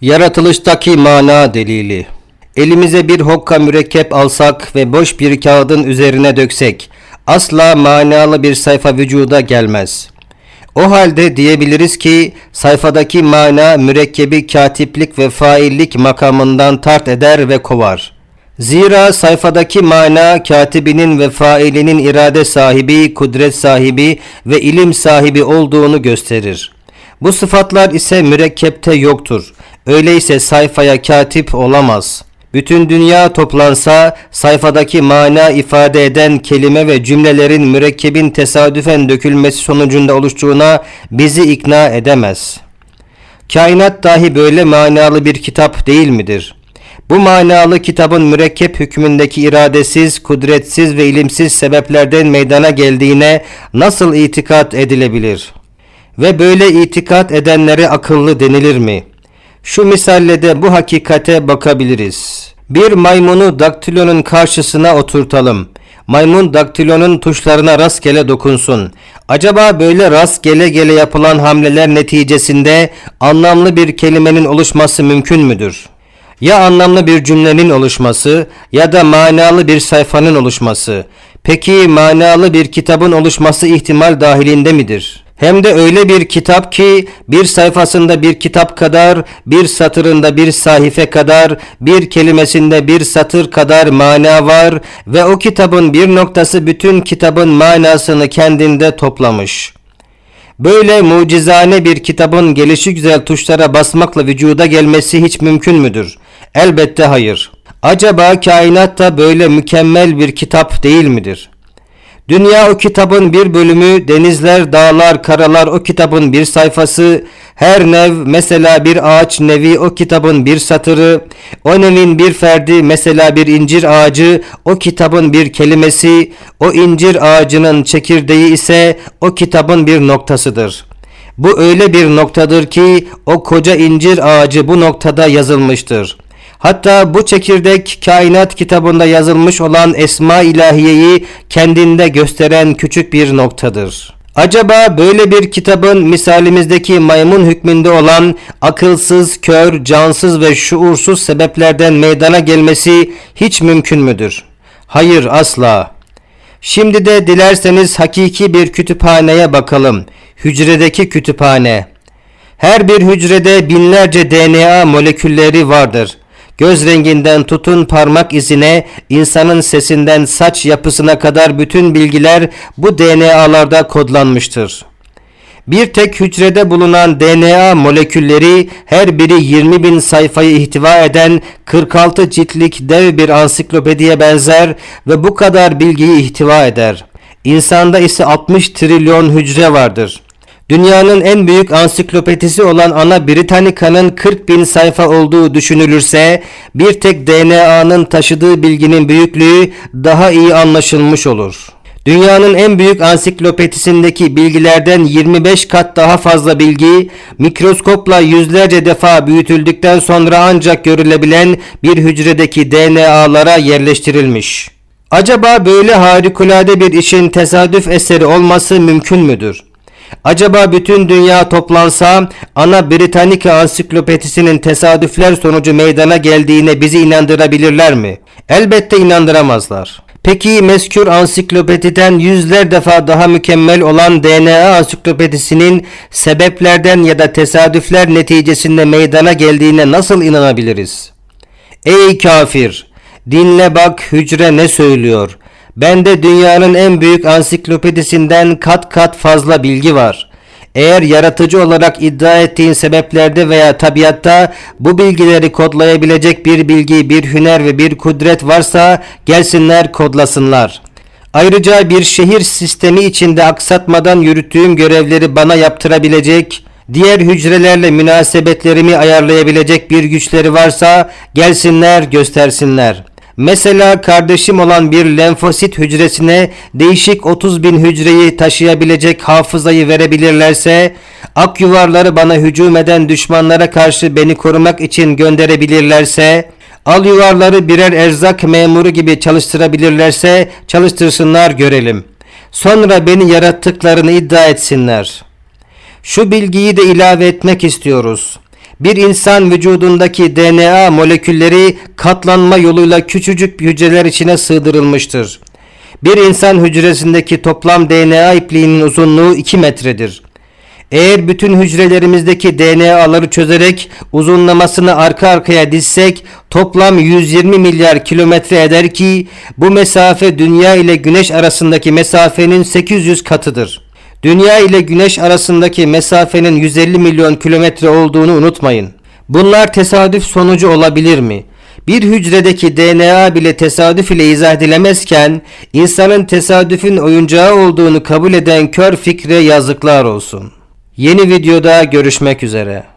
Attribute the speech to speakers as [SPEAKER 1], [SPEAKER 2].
[SPEAKER 1] Yaratılıştaki mana delili. Elimize bir hokka mürekkep alsak ve boş bir kağıdın üzerine döksek asla manalı bir sayfa vücuda gelmez. O halde diyebiliriz ki sayfadaki mana mürekkebi katiplik ve faillik makamından tart eder ve kovar. Zira sayfadaki mana katibinin ve failinin irade sahibi, kudret sahibi ve ilim sahibi olduğunu gösterir. Bu sıfatlar ise mürekkepte yoktur. Öyleyse sayfaya katip olamaz. Bütün dünya toplansa sayfadaki mana ifade eden kelime ve cümlelerin mürekkebin tesadüfen dökülmesi sonucunda oluştuğuna bizi ikna edemez. Kainat dahi böyle manalı bir kitap değil midir? Bu manalı kitabın mürekkep hükmündeki iradesiz, kudretsiz ve ilimsiz sebeplerden meydana geldiğine nasıl itikat edilebilir? Ve böyle itikat edenlere akıllı denilir mi? Şu misalle de bu hakikate bakabiliriz. Bir maymunu daktilonun karşısına oturtalım. Maymun daktilonun tuşlarına rastgele dokunsun. Acaba böyle rastgele gele yapılan hamleler neticesinde anlamlı bir kelimenin oluşması mümkün müdür? Ya anlamlı bir cümlenin oluşması ya da manalı bir sayfanın oluşması. Peki manalı bir kitabın oluşması ihtimal dahilinde midir? Hem de öyle bir kitap ki bir sayfasında bir kitap kadar, bir satırında bir sahife kadar, bir kelimesinde bir satır kadar mana var ve o kitabın bir noktası bütün kitabın manasını kendinde toplamış. Böyle mucizane bir kitabın gelişi güzel tuşlara basmakla vücuda gelmesi hiç mümkün müdür? Elbette hayır. Acaba kainat da böyle mükemmel bir kitap değil midir? Dünya o kitabın bir bölümü, denizler, dağlar, karalar o kitabın bir sayfası, her nev mesela bir ağaç nevi o kitabın bir satırı, o nevin bir ferdi mesela bir incir ağacı o kitabın bir kelimesi, o incir ağacının çekirdeği ise o kitabın bir noktasıdır. Bu öyle bir noktadır ki o koca incir ağacı bu noktada yazılmıştır. Hatta bu çekirdek kainat kitabında yazılmış olan esma ilahiyeyi kendinde gösteren küçük bir noktadır. Acaba böyle bir kitabın misalimizdeki maymun hükmünde olan akılsız, kör, cansız ve şuursuz sebeplerden meydana gelmesi hiç mümkün müdür? Hayır asla. Şimdi de dilerseniz hakiki bir kütüphaneye bakalım. Hücredeki kütüphane. Her bir hücrede binlerce DNA molekülleri vardır. Göz renginden tutun parmak izine, insanın sesinden saç yapısına kadar bütün bilgiler bu DNA'larda kodlanmıştır. Bir tek hücrede bulunan DNA molekülleri her biri 20 bin sayfayı ihtiva eden 46 ciltlik dev bir ansiklopediye benzer ve bu kadar bilgiyi ihtiva eder. İnsanda ise 60 trilyon hücre vardır. Dünyanın en büyük ansiklopedisi olan Ana Britannica'nın 40 bin sayfa olduğu düşünülürse bir tek DNA'nın taşıdığı bilginin büyüklüğü daha iyi anlaşılmış olur. Dünyanın en büyük ansiklopedisindeki bilgilerden 25 kat daha fazla bilgi mikroskopla yüzlerce defa büyütüldükten sonra ancak görülebilen bir hücredeki DNA'lara yerleştirilmiş. Acaba böyle harikulade bir işin tesadüf eseri olması mümkün müdür? Acaba bütün dünya toplansa ana Britannica ansiklopedisinin tesadüfler sonucu meydana geldiğine bizi inandırabilirler mi? Elbette inandıramazlar. Peki meskür ansiklopediden yüzler defa daha mükemmel olan DNA ansiklopedisinin sebeplerden ya da tesadüfler neticesinde meydana geldiğine nasıl inanabiliriz? Ey kafir! Dinle bak hücre ne söylüyor. Bende dünyanın en büyük ansiklopedisinden kat kat fazla bilgi var. Eğer yaratıcı olarak iddia ettiğin sebeplerde veya tabiatta bu bilgileri kodlayabilecek bir bilgi, bir hüner ve bir kudret varsa gelsinler kodlasınlar. Ayrıca bir şehir sistemi içinde aksatmadan yürüttüğüm görevleri bana yaptırabilecek, diğer hücrelerle münasebetlerimi ayarlayabilecek bir güçleri varsa gelsinler göstersinler.'' Mesela kardeşim olan bir lenfosit hücresine değişik 30 bin hücreyi taşıyabilecek hafızayı verebilirlerse, ak yuvarları bana hücum eden düşmanlara karşı beni korumak için gönderebilirlerse, al yuvarları birer erzak memuru gibi çalıştırabilirlerse çalıştırsınlar görelim. Sonra beni yarattıklarını iddia etsinler. Şu bilgiyi de ilave etmek istiyoruz. Bir insan vücudundaki DNA molekülleri katlanma yoluyla küçücük hücreler içine sığdırılmıştır. Bir insan hücresindeki toplam DNA ipliğinin uzunluğu 2 metredir. Eğer bütün hücrelerimizdeki DNA'ları çözerek uzunlamasını arka arkaya dizsek toplam 120 milyar kilometre eder ki bu mesafe dünya ile güneş arasındaki mesafenin 800 katıdır. Dünya ile güneş arasındaki mesafenin 150 milyon kilometre olduğunu unutmayın. Bunlar tesadüf sonucu olabilir mi? Bir hücredeki DNA bile tesadüf ile izah edilemezken insanın tesadüfün oyuncağı olduğunu kabul eden kör fikre yazıklar olsun. Yeni videoda görüşmek üzere.